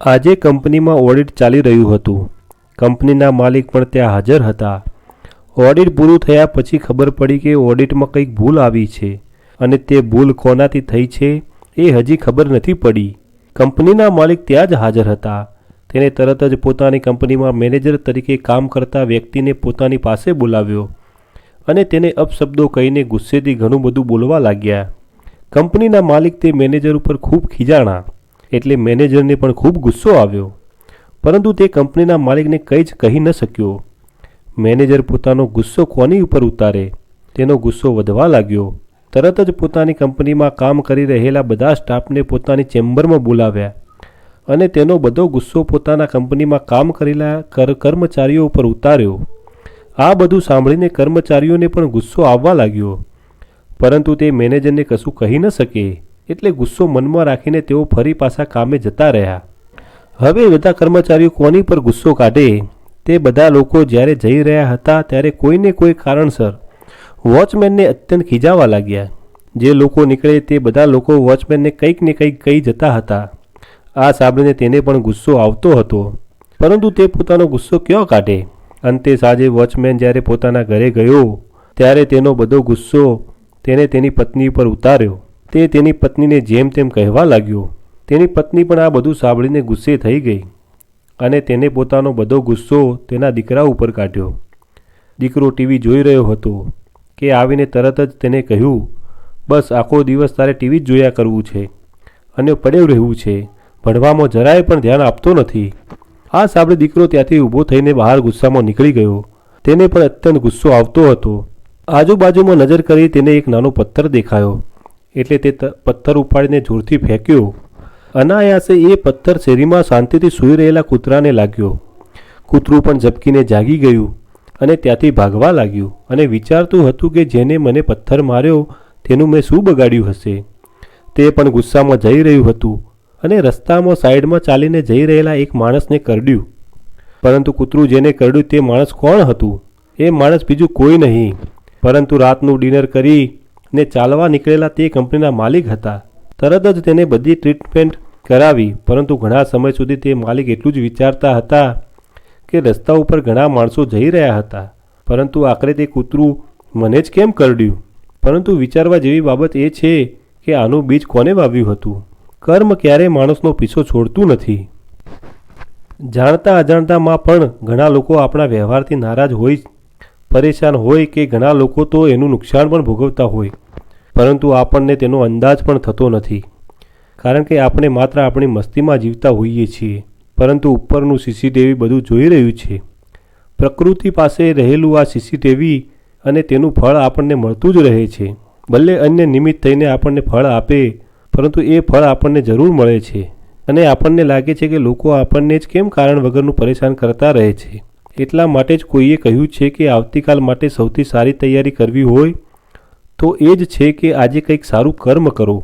આજે કંપનીમાં ઓડિટ ચાલી રહ્યું હતું. કંપનીના માલિક પણ ત્યાં હાજર હતા. ઓડિટ પૂરું થયા પછી ખબર પડી કે ઓડિટમાં કંઈક ભૂલ આવી છે. અને તે ભૂલ કોનાથી થઈ છે એ હજી ખબર નથી પડી. કંપનીના માલિક ત્યાં જ હાજર હતા. તેને તરત જ પોતાની કંપનીમાં મેનેજર તરીકે કામ કરતા વ્યક્તિને પોતાની પાસે બોલાવ્યો. અને તેને અપશબ્દો કહીને ગુસ્સેથી ઘણું બધું બોલવા લાગ્યા. કંપનીના માલિક તે મેનેજર ઉપર ખૂબ ખીજાણા. એટલે મેનેજરને પણ ખૂબ ગુસ્સો આવ્યો. પરંતુ તે કંપનીના માલિકને કંઈ જ કહી ન શક્યો. મેનેજર પોતાનો ગુસ્સો કોની ઉપર ઉતારે? તેનો ગુસ્સો વધવા લાગ્યો. તરત જ પોતાની કંપનીમાં કામ કરી રહેલા બધા સ્ટાફને પોતાની ચેમ્બરમાં બોલાવ્યા. અને તેનો બધો ગુસ્સો પોતાના કંપનીમાં કામ કરેલા કર, કર્મચારીઓ ઉપર ઉતાર્યો. આ બધું સાંભળીને કર્મચારીઓને પણ ગુસ્સો આવવા લાગ્યો. પરંતુ તે મેનેજરને કશું કહી ન શકે. એટલે ગુસ્સો મનમાં રાખીને તેઓ ફરી પાછા કામે જતા રહ્યા. હવે બધા કર્મચારીઓ કોની પર ગુસ્સો કાઢે તે બધા લોકો જ્યારે જઈ રહ્યા હતા ત્યારે કોઈને કોઈ કારણસર વોચમેનને અત્યંત ખીજાવા લાગ્યા. જે લોકો નીકળે તે બધા લોકો વોચમેનને કંઈક ને કંઈક કહી જતા હતા. આ સાંભળીને તેને પણ ગુસ્સો આવતો હતો. પરંતુ તે પોતાનો ગુસ્સો ક્યાં કાઢે? અંતે સાંજે વોચમેન જ્યારે પોતાના ઘરે ગયો, ત્યારે તેનો બધો ગુસ્સો તેને તેની પત્ની પર ઉતાર્યો. તે તેની પત્નીને જેમ તેમ કહેવા લાગ્યો. તેની પત્ની પણ આ બધું સાંભળીને ગુસ્સે થઈ ગઈ અને તેને પોતાનો બધો ગુસ્સો તેના દીકરા ઉપર કાઢ્યો. દીકરો ટીવી જોઈ રહ્યો હતો કે આવીને તરત જ તેને કહ્યું, બસ આખો દિવસ તારે ટીવી જ જોયા કરવું છે અને પડ્યું રહેવું છે. ભણવામાં જરાય પણ ધ્યાન આપતો નથી. આ સાંભળી દીકરો ત્યાંથી ઊભો થઈને બહાર ગુસ્સામાં નીકળી ગયો. તેને પણ અત્યંત ગુસ્સો આવતો હતો. આજુબાજુમાં નજર કરી તેને એક નાનો પથ્થર દેખાયો. એટલે તે પથ્થર ઉપાડીને જોરથી ફેંક્યો. અનાયાસે એ પથ્થર શેરીમાં શાંતિથી સૂઈ રહેલા કૂતરાને લાગ્યો. કૂતરું પણ ઝબકીને જાગી ગયું અને ત્યાંથી ભાગવા લાગ્યું અને વિચારતું હતું કે જેને મને પથ્થર માર્યો તેનું મેં શું બગાડ્યું હશે. તે પણ ગુસ્સામાં જઈ રહ્યું હતું અને રસ્તામાં સાઈડમાં ચાલીને જઈ રહેલા એક માણસને કરડ્યું. પરંતુ કૂતરું જેને કરડ્યું તે માણસ કોણ હતું? એ માણસ બીજું કોઈ નહીં. પરંતુ રાતનું ડિનર કરી ને ચાલવા નીકળેલા તે કંપનીના માલિક હતા. તરત જ તેને બધી ટ્રીટમેન્ટ કરાવી, પરંતુ ઘણા સમય સુધી તે માલિક એટલું જ વિચારતા હતા કે રસ્તા ઉપર ઘણા માણસો જઈ રહ્યા હતા. પરંતુ આખરે તે કૂતરું મને જ કેમ કરડ્યું? પરંતુ વિચારવા જેવી બાબત એ છે કે આનું બીજ કોને વાવ્યું હતું? કર્મ ક્યારેય માણસનો પીછો છોડતું નથી. જાણતા અજાણતામાં પણ ઘણા લોકો આપણા વ્યવહારથી નારાજ હોય, પરેશાન હોય કે ઘણા લોકો તો એનું નુકસાન પણ ભોગવતા હોય. પરંતુ આપણને તેનો અંદાજ પણ થતો નથી. કારણ કે આપણે માત્ર આપણી મસ્તીમાં જીવતા હોઈએ છીએ, પરંતુ ઉપરનું સીસીટીવી બધું જોઈ રહ્યું છે. પ્રકૃતિ પાસે રહેલું આ સીસીટીવી અને તેનું ફળ આપણને મળતું જ રહે છે. ભલે અન્ય નિમિત્ત થઈને આપણને ફળ આપે, પરંતુ એ ફળ આપણને જરૂર મળે છે. અને આપણને લાગે છે કે લોકો આપણને જ કેમ કારણ વગરનું પરેશાન કરતા રહે છે. એટલા માટે જ કોઈએ કહ્યું છે કે આવતીકાલ માટે સૌથી સારી તૈયારી કરવી હોય તો એ જ છે કે આજે કંઈક સારું કર્મ કરો.